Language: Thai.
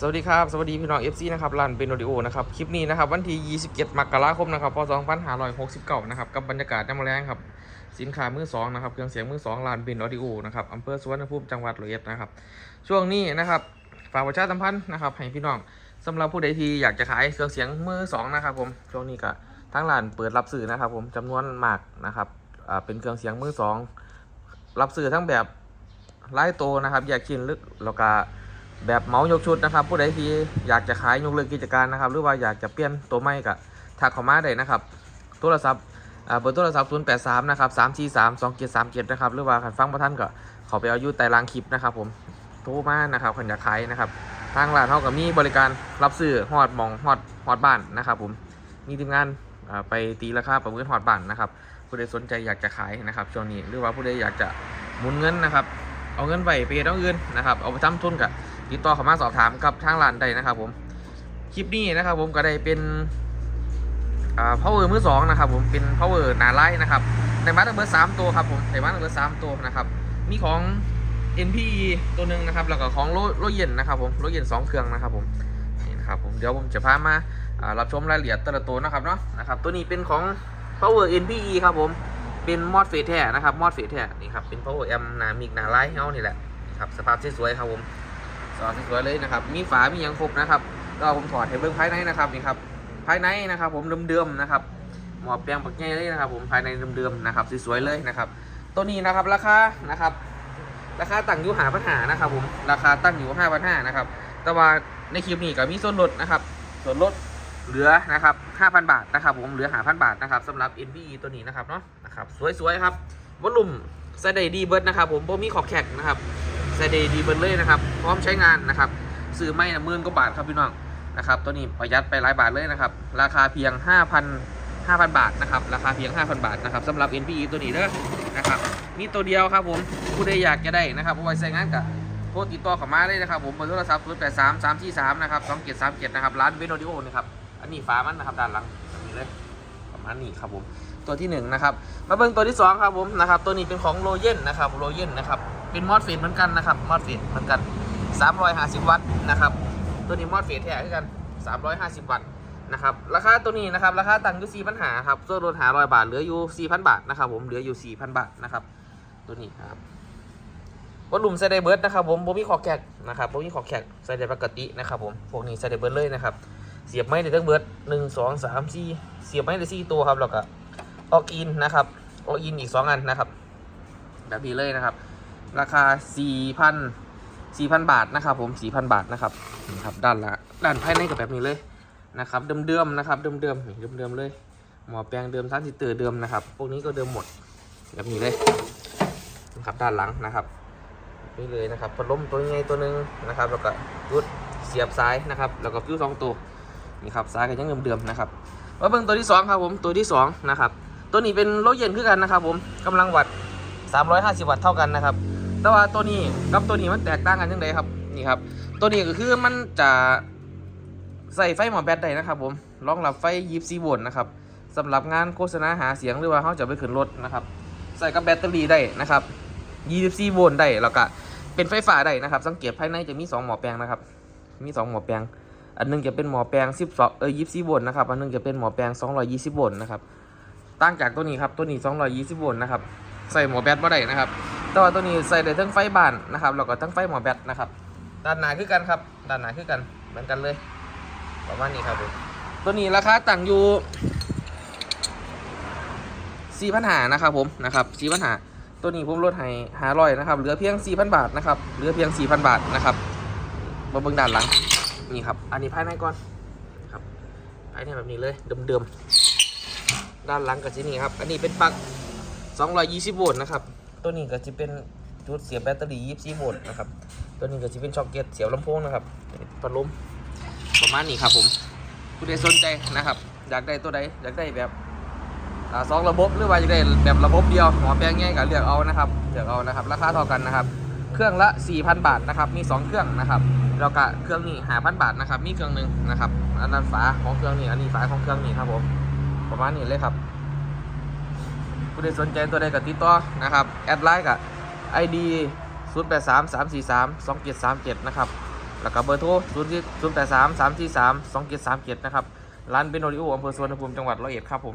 สวัสดีครับ สวัสดีพี่น้อง FC นะครับรันเป็นโอดิโอนะครับ คลิปนี้นะครับ วันที่ 27 มกราคมนะครับพศ2569 นะครับ กับบรรยากาศน้ำแรงครับ สินค้ามือสองนะครับ เครื่องเสียงมือสองลานเป็นออดิโอนะครับอำเภอสุวรรณภูมิจังหวัดร้อยเอ็ดนะครับ ช่วงนี้นะครับ ฝากประชาสัมพันธ์นะครับ ให้พี่น้องสำหรับผู้ใดที่อยากจะขายเครื่องเสียงมือสองนะครับผม ช่วงนี้ก็ทั้งร้านเปิดรับซื้อนะครับผมจำนวนมากนะครับ อ่า เป็นเครื่องเสียงมือสองรับซื้อทั้งแบบไล่โตนะครับแยากชินลึกแล้วก็ แบบเหมายกชุดนะครับ ผู้ใดที่อยากจะขายยกเลิกกิจการนะครับ หรือว่าอยากจะเปลี่ยนตัวใหม่ก็ทักเข้ามาได้นะครับ โทรศัพท์เบอร์โทรศัพท์0 8 3นะครับ3 4 3 2 7 3 7นะครับหรือว่าคันฟังประท่านก็ขาไปเอาอยู่ใต้รางคลิปนะครับ ผมโทรมานะครับคนอยากขายนะครับ ทางร้านเขาก็มีบริการรับซื้อฮอดมองฮอดฮอดบ้านนะครับ ผมมีทีมงานไปตีราคาประเมินฮอดบ้านนะครับผู้ใดสนใจอยากจะขายนะครับช่วงนี้หรือว่าผู้ใดอยากจะหมุนเงินนะครับ เอาเงินไปไปเฮ็ดเอาอื่นนะครับเอาไปทำทุนกับ ติดต่อเข้ามาสอบถามกับทางร้านได้นะครับ ผมคลิปนี้นะครับ ผมก็ได้เป็นอ่า power มือสองนะครับผมเป็น power หนาไล่นะครับในมาตั้งเบอร์สามตัวครับผมในมาตั้งเบอร์สามตัวนะครับมีของ NPE ตัวหนึ่งนะครับแล้วก็ของโลโลเย็นนะครับผมโลเย็นสองเครื่องนะครับผมนี่นะครับผมเดี๋ยวผมจะพามาอ่ารับชมรายละเอียดแต่ละตัวนะครับเนาะนะครับตัวนี้เป็นของ power NPE ครับผมเป็นมอดเฟสแท้นะครับมอดเฟสแท้นี่ครับเป็น power amp นามิกหนาไลท์เฮานี่แหละนี่ครับสภาพสวยๆครับผม สภาพสวยๆเลยนะครับ มีฝา มียังครบนะครับก็ผมถอดให้เบิ่งภายในนะครับนี่ครับ ภายในนะครับ ผมเดิมๆนะครับ หมอแปลงปักใหญ่เลยนะครับ ผมภายในเดิมๆนะครับสวยๆเลยนะครับ ตัวนี้นะครับราคานะครับ ราคาตั้งอยู่หาปัญหานะครับ ผมราคาตั้งอยู่ห้าพันห้านะครับ แต่ว่าในคลิปนี้ก็มีส่วนลดนะครับ ส่วนลดเหลือนะครับ5,000 บาทนะครับ ผมเหลือหาพันบาทนะครับสำหรับ NVE ตัวนี้นะครับเนาะนะครับสวยๆครับวอลลุ่มใส่ได้ดีเบิร์ดนะครับ ผมโบมีขอบแข็งนะครับ ใส่ได้ดีเบิร์เลยนะครับ พร้อมใช้งานนะครับซื้อไม่นะมื่นกว่าบาทครับพี่น้องนะครับตัวนี้ประหยัดไปหลายบาทเลยนะครับ ราคาเพียง 5,000 5,000 บาทนะครับ ราคาเพียง 5,000 บาทนะครับสำหรับ NVE ตัวนี้เด้อนะครับมีตัวเดียวครับผมผู้ใดอยากจะได้นะครับเอาไว้ใช้งานกับโทรติดต่อเข้ามาเลยนะครับผมเบอร์โทรศัพท์0 8 3 3 4 3นะครับ2 7 3 7นะครับร้านเวนโอดิโอนะครับอันนี้ฝามันนะครับด้านหลังนี้เลยประมาณนี้ครับผมตัวที่หนึ่งนะครับมาเบิ่งตัวที่สองครับผมนะครับตัวนี้เป็นของโรเยนนะครับโรเยนนะครับ เป็นมอสเฟตเหมือนกันนะครับมอสเฟตเหมือนกัน 350 วัตต์นะครับ ตัวนี้มอสเฟตแท้คือกัน 350 วัตต์นะครับราคาตัวนี้นะครับราคาตั้งอยู่4,000หาครับส่วนลดหา100บาทเหลืออยู่4,000บาทนะครับผมเหลืออยู่4,000บาทนะครับตัวนี้ครับวอลลุ่มใส่ได้เบิร์ดนะครับผมโบมีขอแขกนะครับโบมีขอแขกใส่ได้ปกตินะครับผมพวกนี้ใส่ได้เบิร์ดเลยนะครับเสียบไม้ได้ทั้งเบิร์ดหนึ่งสองสามสี่เสียบไม้ได้สี่ตัวครับแล้วก็ออกอินนะครับออกอินอีกสองอันนะครับแบบนี้เลยนะครับ ราคาสี่พันสี่พันบาทนะครับผมสี่พันบาทนะครับนี่ครับด้านละด้านภายในกับแบบนี้เลยนะครับเดิมๆนะครับเดิมๆนี่เดิมๆเลยหมอแปลงเดิมท่านสิเตอร์เดิมนะครับ พวกนี้ก็เดิมหมดแบบนี้เลยนะครับด้านหลังนะครับนี่เลยนะครับพัดลมตัวใหญ่ตัวหนึ่งนะครับ แล้วก็รุดเสียบซ้ายนะครับ แล้วก็ฟิวสองตัวนี่ครับซ้ายก็ยังเดิมๆนะครับมาเบิ่งตัวที่สองครับผมตัวที่สองนะครับตัวนี้เป็นโลเย็นคือกันนะครับผมกำลังวัด 350 วัตต์เท่ากันนะครับ แต่ว่าตัวนี้กับตัวนี้มันแตกต่างกันยังไงครับนี่ครับ ตัวนี้ก็คือมันจะใส่ไฟหมอแบตได้นะครับ ผมรองรับไฟ24โวลต์นะครับสำหรับงานโฆษณาหาเสียงหรือว่าเขาจะไปขึ้นรถนะครับ ใส่กับแบตเตอรี่ได้นะครับ24โวลต์ได้แล้วก็เป็นไฟฟ้าได้นะครับ สังเกตภายในจะมี 2 หม้อแปลงนะครับ มี 2 หม้อแปลง อันหนึงจะเป็นหม้อแปลง12เออ24โวลต์นะครับ อันหนึงจะเป็นหม้อแปลง 220โวลต์นะครับ ต่างจากตัวนี้ครับ ตัวนี้ 220โวลต์นะครับ ใส่หมอแบตมาได้นะครับ แต่ว่าตัวนี้ใส่ได้ทั้งไฟบ้านนะครับแล้วก็ทั้งไฟหม้อแบตนะครับด้านหนาคือกันครับด้านหนาคือกันเหมือนกันเลย ประมาณนี้ครับผมตัวนี้ราคาต่างอยู่4,500นหานะครับผมนะครับ4,500ตัวนี้ผมลดให้หาร้อยนะครับเหลือเพียง4,000บาทนะครับเหลือเพียง4,000บาทนะครับมาเบิ่งด้านหลังนี่ครับ อันนี้ภายในก่อนครับภายในแบบนี้เลยเดิมๆด้านหลังก็จะนี่ครับ อันนี้เป็นปลั๊ก220 โวลต์นะครับ ตัวนี้ก็จะเป็นจุดเสียบแบตเตอรี่24โวลต์นะครับ ตัวนี้ก็จะเป็นช็อคเก็ตเสียบลำโพงนะครับพัดลมประมาณนี้ครับผมผู้ใดสนใจนะครับ อยากได้ตัวใดอยากได้แบบสองระบบหรือว่าจะได้แบบระบบเดียวหมอแปลงง่ายกับเลือกเอานะครับเลือกเอานะครับ ราคาเท่ากันนะครับ เครื่องละ 4,000 บาทนะครับมี 2 เครื่องนะครับแล้วก็เครื่องนี้5,000 บาทนะครับ มีเครื่องหนึ่งนะครับอันนั้นฝาของเครื่องนี้อันนี้ฝาของเครื่องนี้ครับผมประมาณนี้เลยครับ ผู้ใดสนใจตัวใดก็ติดต่อนะครับ แอดไลน์กับ ID 0 8 3 3 4 3 2 7 3 7 นะครับ แล้วก็เบอร์โทร0 0 8 3 3 4 3 2 7 3 7 นะครับ ร้านเบนโอริโออำเภอสวรรณภูมิจังหวัดร้อยเอ็ดครับผม